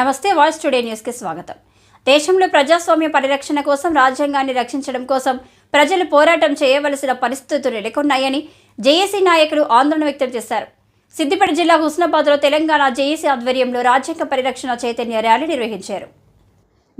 నమస్తే voice today న్యూస్కి స్వాగతం. దేశంలో ప్రజాస్వామ్య పరిరక్షణ కోసం రాజ్యాంగాన్ని రక్షించడం కోసం ప్రజలు పోరాటం చేయవలసిన పరిస్థితులు నెలకొన్నాయని జేఏసీ నాయకులు ఆందోళన వ్యక్తం చేశారు. సిద్దిపేట జిల్లా హుస్నాబాద్లో తెలంగాణ జేఏసీ ఆధ్వర్యంలో రాజ్యాంగ పరిరక్షణ చైతన్య ర్యాలీ నిర్వహించారు.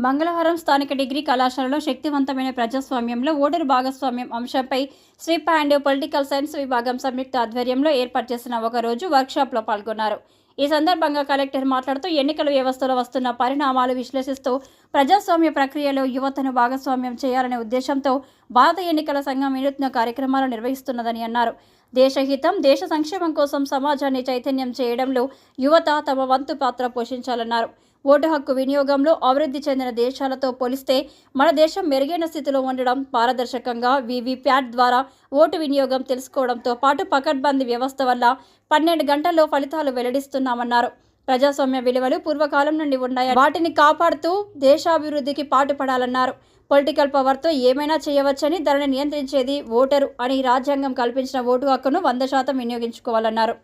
మంగళవారం స్థానిక డిగ్రీ కళాశాలలో శక్తివంతమైన ప్రజాస్వామ్యంలో ఓటరు భాగస్వామ్యం అంశంపై స్వీప్ అండ్ పొలిటికల్ సైన్స్ విభాగం సంయుక్త ఆధ్వర్యంలో ఏర్పాటు చేసిన ఒక రోజు వర్క్షాప్లో పాల్గొన్నారు. ఈ సందర్భంగా కలెక్టర్ మాట్లాడుతూ ఎన్నికల వ్యవస్థలో వస్తున్న పరిణామాలు విశ్లేషిస్తూ ప్రజాస్వామ్య ప్రక్రియలో యువతను భాగస్వామ్యం చేయాలనే ఉద్దేశంతో భారత ఎన్నికల సంఘం వినూత్న కార్యక్రమాలు నిర్వహిస్తున్నదని అన్నారు. దేశహితం దేశ సంక్షేమం కోసం సమాజాన్ని చైతన్యం చేయడంలో యువత తమ వంతు పాత్ర పోషించాలన్నారు. ఓటు హక్కు వినియోగంలో అభివృద్ధి చెందిన దేశాలతో పోలిస్తే మన దేశం మెరుగైన స్థితిలో ఉండడం పారదర్శకంగా వీవీప్యాట్ ద్వారా ఓటు వినియోగం తెలుసుకోవడంతో పాటు పకడ్బందీ వ్యవస్థ వల్ల పన్నెండు గంటల్లో ఫలితాలు వెల్లడిస్తున్నామన్నారు. ప్రజాస్వామ్య విలువలు పూర్వకాలం నుండి ఉన్నాయి వాటిని కాపాడుతూ దేశాభివృద్ధికి పాటుపడాలన్నారు. పొలిటికల్ పవర్తో ఏమైనా చేయవచ్చని ధరని నియంత్రించేది ఓటరు అని రాజ్యాంగం కల్పించిన ఓటు హక్కును వంద శాతం వినియోగించుకోవాలన్నారు.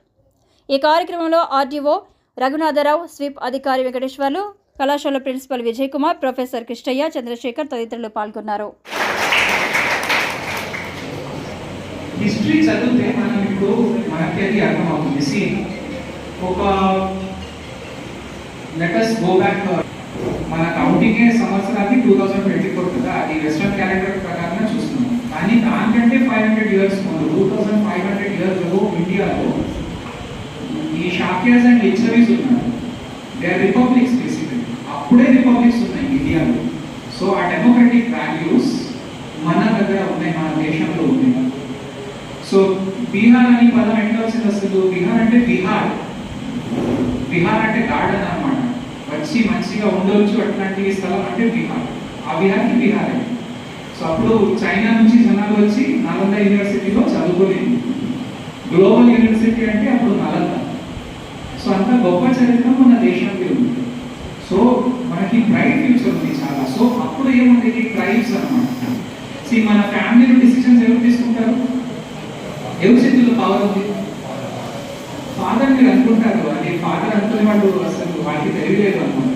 ఈ కార్యక్రమంలో ఆర్డీఓ రఘునాథరావు స్వీప్ అధికారి వెంకటేశ్వర్లు కళాశాల ప్రిన్సిపల్ విజయ్ కుమార్ ప్రొఫెసర్ కృష్ణయ్య చంద్రశేఖర్ తదితరులు పాల్గొన్నారు. హిస్టరీ చదివితే మనం ఇప్పుడు మనకి అది అర్థమవుతుంది సి ఒక లెటర్స్ గో బ్యాక్ మన కౌంటింగ్ సంవత్సరాన్ని టూ థౌసండ్ ట్వంటీ ఫోర్ కదా అది వెస్టర్న్ క్యాలెండర్ ప్రకారంగా చూస్తున్నాం. కానీ దానికంటే ఫైవ్ హండ్రెడ్ ఇయర్స్ ముందు టూ థౌసండ్ ఫైవ్ ఈ షాక్యాస్ అండ్ లిచరీస్ ఉన్నారు దే ఆర్ రిపబ్లిక్స్ బేసికలీ అప్పుడే రిపబ్లిక్స్ ఉన్నాయి ఇండియాలో. సో ఆ డెమోక్రటిక్ వాల్యూస్ మన దగ్గర ఉన్నాయి మన దేశంలో ఉన్నాయి. సో బీహార్ అని పదం ఎట్లా వచ్చింది అసలు. బీహార్ అంటే బిహార్. బీహార్ అంటే గార్డెన్ అన్నమాట. వచ్చి మంచిగా ఉండవచ్చు అట్లాంటి స్థలం అంటే బీహార్. ఆ బీహార్కి బీహార్ అని. సో అప్పుడు చైనా నుంచి జనాలు వచ్చి నలంద యూనివర్సిటీలో చదువుకోలేదు. గ్లోబల్ యూనివర్సిటీ అంటే అప్పుడు నలంద. సో అంత గొప్ప చరిత్ర మన దేశంలో ఉంది. సో మనకి బ్రైట్ ఫ్యూచర్ ఉంది చాలా. సో అప్పుడు ఏముండేది? ట్రైబ్స్ అన్నమాట. సి మన ఫ్యామిలీలో డిసిషన్స్ ఎవరు తీసుకుంటారు? ఎవరి చేతిలో పవర్ ఉంది? ఫాదర్ మీరు అనుకుంటారు. అది ఫాదర్ అనుకునే వాళ్ళు అసలు వాటికి తెలియలేదు అనమాట